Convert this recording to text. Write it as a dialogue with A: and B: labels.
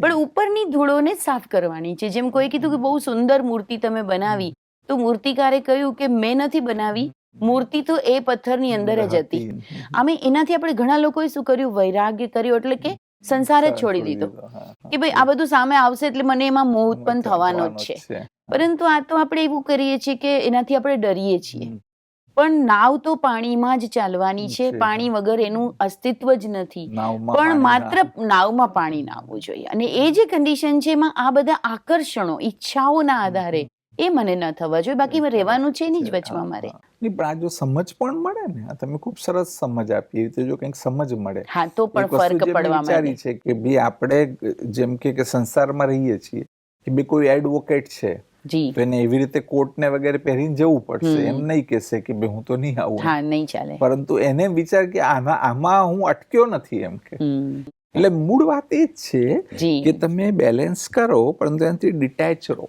A: પણ ઉપરની ધૂળોને સાફ કરવાની છે. જેમ કોઈ કીધું કે બહુ સુંદર મૂર્તિ તમે બનાવી તો મૂર્તિકારે કહ્યું કે મેં નથી બનાવી મૂર્તિ તો એ પથ્થરની અંદર જ હતી. આમે એનાથી આપણે ઘણા લોકોએ શું કર્યું? વૈરાગ્ય કર્યું એટલે કે સંસાર જ છોડી દીધો. કે ભાઈ આ બધું સામે આવશે એટલે મને એમાં મોહ ઉત્પન્ન થવાનો જ છે. પરંતુ આ તો આપણે એવું કરીએ છીએ કે એનાથી આપણે ડરીએ છીએ. પણ નાવ તો પાણીમાં જ ચાલવાની છે. પાણી વગર એનું અસ્તિત્વ જ નથી. પણ માત્ર નાવમાં પાણી નાવવું જોઈએ. અને એ જે કન્ડિશન છે એમાં આ બધા આકર્ષણો ઈચ્છાઓના આધારે એ મને ન થવા જોઈએ. બાકી રહેવાનું છે નહીં જ વચમાં મારે.
B: નહીં, પણ આ જો સમજ પણ મળે ને તમે ખૂબ સરસ સમજ આપી. રીતે જો કંઈક સમજ મળે.
A: હા તો પણ ફરક પડવા માંડે.
B: છે કે ભી આપણે જેમ કે કે સંસારમાં રહીએ છીએ કે બે કોઈ એડવોકેટ છે
A: જી.
B: તો એને એવી રીતે કોટ ને વગેરે પહેરીને જવું પડશે. એમ નહીં કહેશે કે ભાઈ હું તો નહીં આવું.
A: હા નહીં ચાલે.
B: પરંતુ એને વિચાર કે આના આમાં હું અટક્યો નથી એમ કે. એટલે મૂળ વાત એ જ છે કે તમે બેલેન્સ કરો પરંતુ એનાથી ડિટેચ રહો.